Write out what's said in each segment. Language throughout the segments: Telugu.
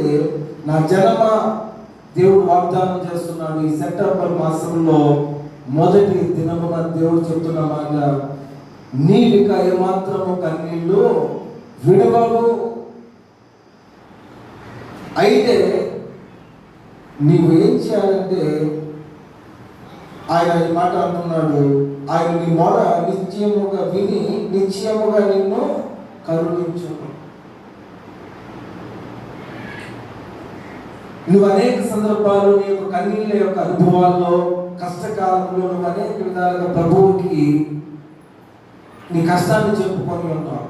అయితే నా జనమ దేవుడు వాగ్దానం చేస్తున్నాడు. ఈ సెప్టెంబర్ మాసంలో మొదటి దినమున దేవుడు చెప్తున్న మాట నీవిక ఏమాత్రము కన్నీళ్ళు విడవవు. అయితే నీవు ఏం చేయాలంటే ఆయన ఈ మాట అంటున్నాడు. ఆయన నీ మొర నిశ్చయముగా విని నిశ్చయముగా నిన్ను కరుణించు నువ్వు అనేక సందర్భాలు నీ యొక్క కన్నీళ్ళ యొక్క అనుభవాల్లో కష్టకాలంలో నువ్వు అనేక విధాలుగా ప్రభువుకి నీ కష్టాన్ని చెప్పుకొని ఉన్నావు.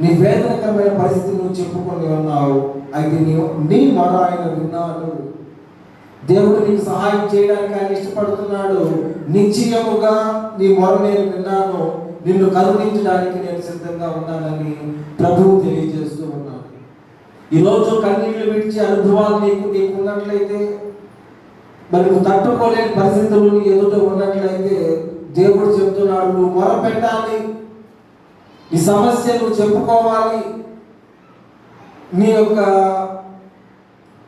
నీ వేదనకరమైన పరిస్థితి నువ్వు చెప్పుకొని ఉన్నావు. అయితే నీ నీ మొర ఆయన విన్నాడు. దేవుడు నీకు సహాయం చేయడానికి ఆయన ఇష్టపడుతున్నాడు. నిశ్చయముగా నీ మొర నేను విన్నాను. నిన్ను కరుణించడానికి నేను సిద్ధంగా ఉన్నానని ప్రభువు తెలియజేస్తూ ఉన్నాను ఈరోజు కన్నీళ్ళు విడిచి అనుభవాలు నీకు నీకు ఉన్నట్లయితే మరి నువ్వు తట్టుకోలేని పరిస్థితులు నీ ఎదుట ఉన్నట్లయితే దేవుడు చెప్తున్నాడు నువ్వు మొరపెట్టాలి. ఈ సమస్య నువ్వు చెప్పుకోవాలి. నీ యొక్క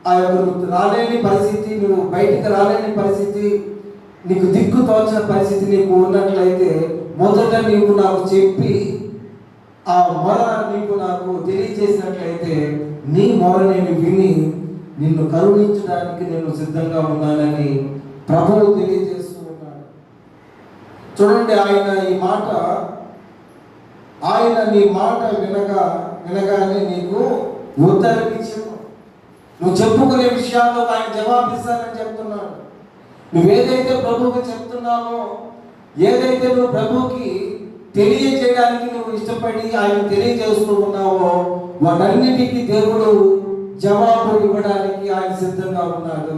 ఆ యొక్క రాలేని పరిస్థితి నువ్వు బయటికి రాలేని పరిస్థితి నీకు దిక్కు తోచిన పరిస్థితి నీకు ఉన్నట్లయితే మొదట నీవు నాకు చెప్పి ఆ మొర నీకు నాకు తెలియజేసినట్లయితే నీ మొర నేను విని నిన్ను కరుణించడానికి నేను సిద్ధంగా ఉన్నానని ప్రభువు తెలియజేస్తూ ఉన్నాడు. చూడండి ఆయన ఈ మాట ఆయన నీ మాట వినగా వినగానే నీకు ఉత్తరం నువ్వు చెప్పుకునే విషయాల్లో ఆయన జవాబిస్తానని చెప్తున్నాడు. నువ్వేదైతే ప్రభువుకి చెప్తున్నావో ఏదైతే నువ్వు ప్రభువుకి తెలియజేయడానికి నువ్వు ఇష్టపడి ఆయన తెలియజేస్తూ ఉన్నావో వాటన్నిటికీ దేవుడు జవాబు ఇవ్వడానికి ఆయన సిద్ధంగా ఉన్నాడు.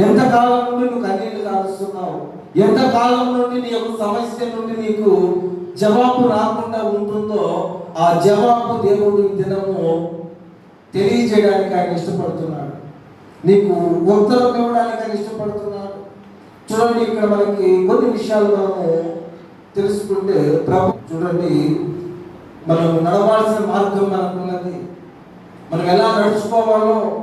ఎంతకాలం నుండి నువ్వు కన్నీళ్ళు కారుస్తున్నావు? ఎంతకాలం నుండి నీ యొక్క సమస్య నుండి నీకు జవాబు రాకుండా ఉంటుందో ఆ జవాబు దేవుడు దినము తెలియజేయడానికి ఆయన ఇష్టపడుతున్నాడు. నీకు ఉత్తరం ఇవ్వడానికి ఆయన ఇష్టపడుతున్నాడు. చూడండి ఇక్కడ మనకి కొన్ని విషయాలు మనము తెలుసుకుంటే ప్రభు చూడండి. మనం నడవాల్సిన మార్గం మనకున్నది. మనం ఎలా నడుచుకోవాలో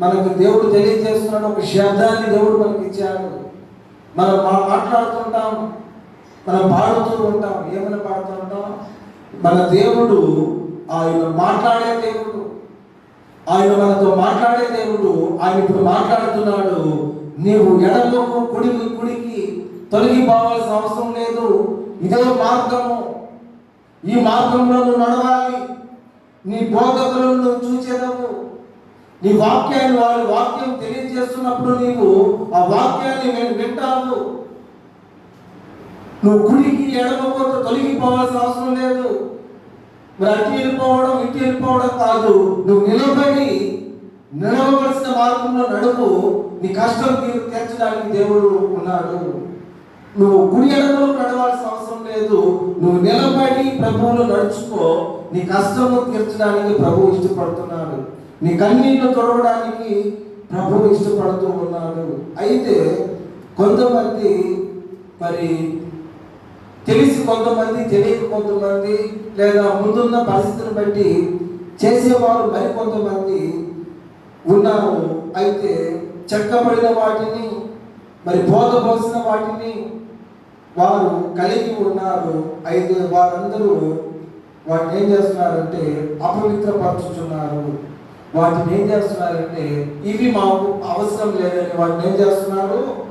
మనకు దేవుడు తెలియజేస్తున్నాడు. ఒక శబ్దాన్ని దేవుడు మనకి ఇచ్చాడు మనం మాట్లాడుతుంటాం. మనం పాడుతూ ఉంటాం. ఏమైనా పాడుతూ ఉంటాం? మన దేవుడు ఆయన మాట్లాడే దేవుడు. ఆయన మనతో మాట్లాడే దేవుడు. ఆయన ఇప్పుడు మాట్లాడుతున్నాడు. నీవు ఎడమకు కుడి కుడికి తొలగిపోవాల్సిన అవసరం లేదు. ఇదే మార్గము. ఈ మార్గంలో నువ్వు నడవాలి. నీ బోధకులను నువ్వు చూసేదవు నీ వాక్యాన్ని వారి వాక్యం తెలియజేస్తున్నప్పుడు నీవు ఆ వాక్యాన్ని నేను వింటాను నువ్వు కుడికి ఎడమకు తొలగిపోవాల్సిన అవసరం లేదు. మరి అటు వెళ్ళిపోవడం ఇటు వెళ్ళిపోవడం కాదు. నువ్వు నిలబడి నిలవవలసిన మార్గంలో నడుపు నీ కష్టం తీర్చడానికి దేవుడు ఉన్నాడు. నువ్వు గుడి ఎడలో నడవాల్సిన అవసరం లేదు. నువ్వు నిలబడి ప్రభువులు నడుచుకో. నీ కష్టము తీర్చడానికి ప్రభువు ఇష్టపడుతున్నాడు. నీ కన్నీళ్ళు తొడవడానికి ప్రభువు ఇష్టపడుతూ ఉన్నాడు. అయితే కొంతమంది మరి తెలిసి కొంతమంది తెలియక కొంతమంది లేదా ముందున్న పరిస్థితిని బట్టి చేసేవారు మరి కొంతమంది ఉన్నారు. అయితే చెక్కబడిన వాటిని మరి బోధపోసిన వాటిని వారు కలిగి ఉన్నారు. అయితే వారందరూ వాటిని ఏం చేస్తున్నారంటే అపవిత్రపరచుచున్నారు. వాటిని ఏం చేస్తున్నారంటే ఇవి మాకు అవసరం లేదని వాటిని ఏం చేస్తున్నారు?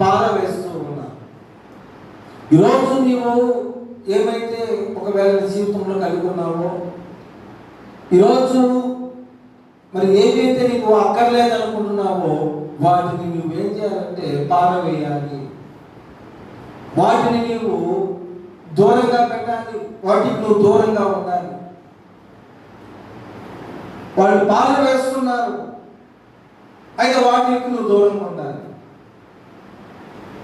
పారవేస్తూ ఉన్నారు. ఈరోజు నీవు ఏమైతే ఒకవేళ జీవితంలో కలిగి ఉన్నావో ఈరోజు మరి ఏవైతే నీకు అక్కర్లేదు అనుకుంటున్నావో వాటిని నువ్వేం చేయాలంటే పారవేయాలి. వాటిని నీవు దూరంగా పెట్టాలి. వాటికి నువ్వు దూరంగా ఉండాలి. వాళ్ళు పారవేస్తున్నారు అయితే వాటికి నువ్వు దూరంగా ఉండాలి.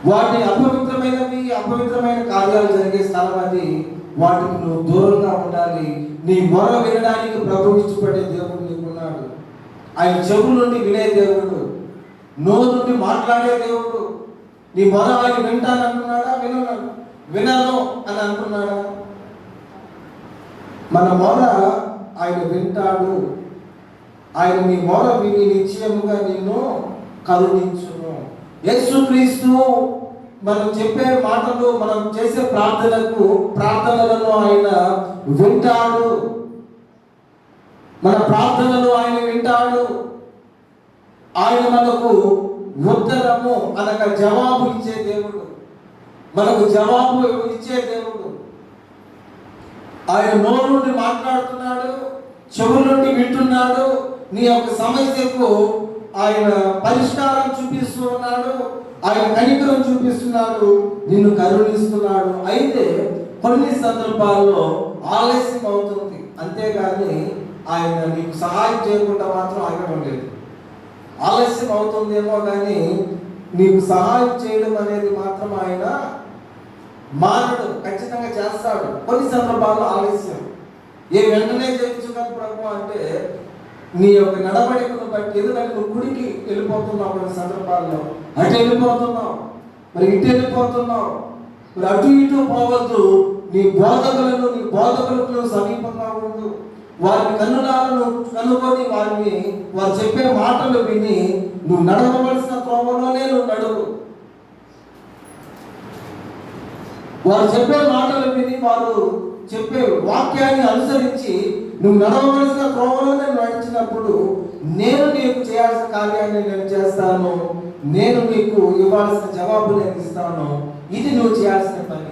వాటి అపవిత్రమైనవి అపవిత్రమైన కార్యాలు జరిగే స్థలం అది. వాటికి నువ్వు దూరంగా ఉండాలి. నీ మొర వినడానికి ప్రభు ఇష్టపడే దేవుడు నీకున్నాడు ఆయన చెవు నుండి వినే దేవుడు నోరు నుండి మాట్లాడే దేవుడు. నీ మొర ఆయన వింటానంటున్నాడా వినను. వినను అని అంటున్నాడా మన మొర ఆయన వింటాడు. ఆయన నీ మొర విని నిశ్చయముగా నిన్ను కరుణించును. యేసుక్రీస్తు మనం చెప్పే మాటలు మనం చేసే ప్రార్థనకు ప్రార్థనలను ఆయన వింటాడు. మన ప్రార్థనలు ఆయన వింటాడు. ఆయన మనకు ఉత్తరము అనగా జవాబు ఇచ్చే దేవుడు. మనకు జవాబు ఇచ్చే దేవుడు. ఆయన నోరు నుండి మాట్లాడుతున్నాడు చెవుల నుండి వింటున్నాడు నీ యొక్క సమస్యకు ఆయన పరిష్కారం చూపిస్తూ ఉన్నాడు ఆయన కనికరం చూపిస్తున్నాడు నిన్ను కరుణిస్తున్నాడు. అయితే కొన్ని సందర్భాల్లో ఆలస్యం అవుతుంది అంతేగాని ఆయన నీకు సహాయం చేయకుండా మాత్రం ఆగడం లేదు. ఆలస్యం అవుతుందేమో కానీ నీకు సహాయం చేయడం అనేది మాత్రం ఆయన మానడు ఖచ్చితంగా చేస్తాడు. కొన్ని సందర్భాల్లో ఆలస్యం. ఏ వెంటనే చేయించుకోవాలి ప్రభు అంటే నీ యొక్క నడవడికను బట్టి ఎందుకంటే నువ్వు గుడికి వెళ్ళిపోతున్నావు కొన్ని సందర్భాల్లో. అటు వెళ్ళిపోతున్నావు. మరి ఇటు వెళ్ళిపోతున్నావు. మరి అటు ఇటు పోవద్దు. నీ బోధకులను నీ బోధకులకు సమీపంగా ఉండు. వారి కన్నులాలను కనుగొని వారిని వారు చెప్పే మాటలు విని నువ్వు నడవలసిన త్రోవలోనే నువ్వు నడువు. వారు చెప్పే మాటలు విని వారు చెప్పే వాక్యాన్ని అనుసరించి నువ్వు నడవవలసిన త్రోవలోనే నడిచినప్పుడు నేను నీకు చేయాల్సిన కార్యాన్ని నేను చేస్తాను. నేను నీకు ఇవ్వాల్సిన జవాబు నేను ఇస్తాను. ఇది నువ్వు చేయాల్సిన పని.